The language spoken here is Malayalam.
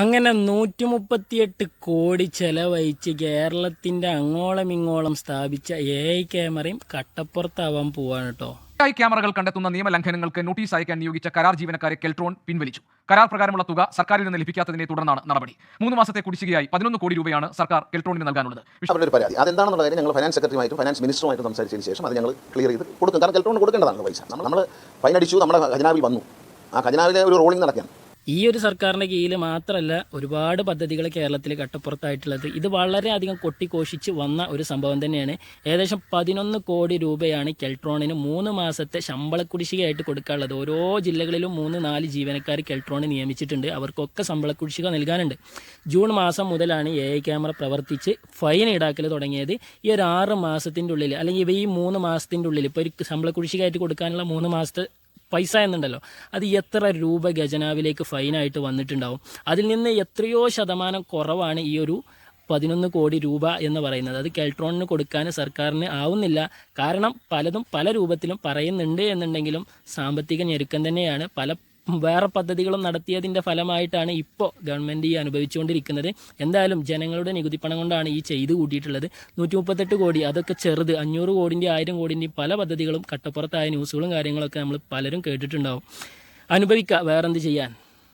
അങ്ങനെ നൂറ്റി മുപ്പത്തിയെട്ട് കോടി ചെലവഴിച്ച് കേരളത്തിന്റെ അങ്ങോളം ഇങ്ങോളം സ്ഥാപിച്ച എ ഐ ക്യാമറയും കട്ടപ്പുറത്താവാൻ പോവാണ് കേട്ടോ. ഐ ക്യാമറകൾ കണ്ടെത്തുന്ന നിയമലംഘനങ്ങൾക്ക് നോട്ടീസ് അയക്കാൻ നിയോഗിച്ച കരാർ ജീവനക്കാരെ കെൽട്രോൺ പിൻവലിച്ചു. കരാർ പ്രകാരമുള്ള തുക സർക്കാരിൽ നിന്ന് ലഭിക്കാത്തതിനെ തുടർന്നാണ് നടപടി. മൂന്ന് മാസത്തെ കുടിശ്ശികയായി പതിനൊന്ന് കോടി രൂപയാണ് സർക്കാർ കെൽട്രോണിന് നൽകാനുള്ളത്. അവരുടെ ഒരു പരാതി. അതെന്താണെന്നുള്ള കാര്യം ഞങ്ങൾ ഫൈനാൻസ് സെക്രട്ടറിയുമായിട്ടും ഫൈനാൻസ് മിനിസ്റ്ററുമായിട്ടും സംസാരിച്ചതിന് ശേഷം അത് ഞങ്ങൾ ക്ലിയർ ചെയ്ത് കൊടുക്കും. കാരണം കെൽട്രോണിന് കൊടുക്കേണ്ടതാണ് പൈസ. നമ്മൾ നമ്മൾ ഫൈൻ അടിച്ചു നമ്മുടെ ഖജനാവിൽ വന്നു. ആ ഖജനാവിലെ ഒരു റോളിംഗ് നടക്കുകയാണ്. ഈ ഒരു സർക്കാരിന്റെ കീഴിൽ മാത്രമല്ല ഒരുപാട് പദ്ധതികൾ കേരളത്തിൽ കട്ടപ്പുറത്തായിട്ടുള്ളത്. ഇത് വളരെയധികം കൊട്ടിഘോഷിച്ച് വന്ന ഒരു സംഭവം തന്നെയാണ്. ഏകദേശം പതിനൊന്ന് കോടി രൂപയാണ് കെൽട്രോണിന് മൂന്ന് മാസത്തെ ശമ്പള കുടിശ്ശികയായിട്ട് കൊടുക്കാനുള്ളത്. ഓരോ ജില്ലകളിലും മൂന്ന് നാല് ജീവനക്കാർ കെൽട്രോണിന് നിയമിച്ചിട്ടുണ്ട്. അവർക്കൊക്കെ ശമ്പള കുടിശ്ശിക നൽകാനുണ്ട്. ജൂൺ മാസം മുതലാണ് എ ഐ ക്യാമറ പ്രവർത്തിച്ച് ഫൈൻ ഈടാക്കൽ തുടങ്ങിയത്. ഈ ഒരു ആറ് മാസത്തിന്റെ ഉള്ളിൽ അല്ലെങ്കിൽ ഇവ ഈ മൂന്ന് മാസത്തിന്റെ ഉള്ളിൽ ഇപ്പോൾ ഒരു ശമ്പള കുടിശ്ശികയായിട്ട് കൊടുക്കാനുള്ള മൂന്ന് മാസത്തെ പൈസ എന്നുണ്ടല്ലോ. അത് എത്ര രൂപ ഖജനാവിലേക്ക് ഫൈനായിട്ട് വന്നിട്ടുണ്ടാവും. അതിൽ നിന്ന് എത്രയോ ശതമാനം കുറവാണ് ഈ ഒരു പതിനൊന്ന് കോടി രൂപ എന്ന് പറയുന്നത്. അത് കെൽട്രോണിന് കൊടുക്കാൻ സർക്കാരിന് ആവുന്നില്ല. കാരണം പലതും പല രൂപത്തിലും പറയുന്നുണ്ട് എന്നുണ്ടെങ്കിലും സാമ്പത്തിക ഞെരുക്കം തന്നെയാണ്. പല വേറെ പദ്ധതികളും നടത്തിയതിന്റെ ഫലമായിട്ടാണ് ഇപ്പോൾ ഗവൺമെന്റ് ഈ അനുഭവിച്ചുകൊണ്ടിരിക്കുന്നത്. എന്തായാലും ജനങ്ങളുടെ നികുതി പണം കൊണ്ടാണ് ഈ ചെയ്ത് കൂട്ടിയിട്ടുള്ളത്. നൂറ്റി മുപ്പത്തെട്ട് കോടി അതൊക്കെ ചെറുത്. അഞ്ഞൂറ് കോടിന്റെ ആയിരം കോടിന്റെയും പല പദ്ധതികളും കട്ടപ്പുറത്തായ ന്യൂസുകളും കാര്യങ്ങളൊക്കെ നമ്മൾ പലരും കേട്ടിട്ടുണ്ടാവും. അനുഭവിക്കുക വേറെന്ത് ചെയ്യാൻ?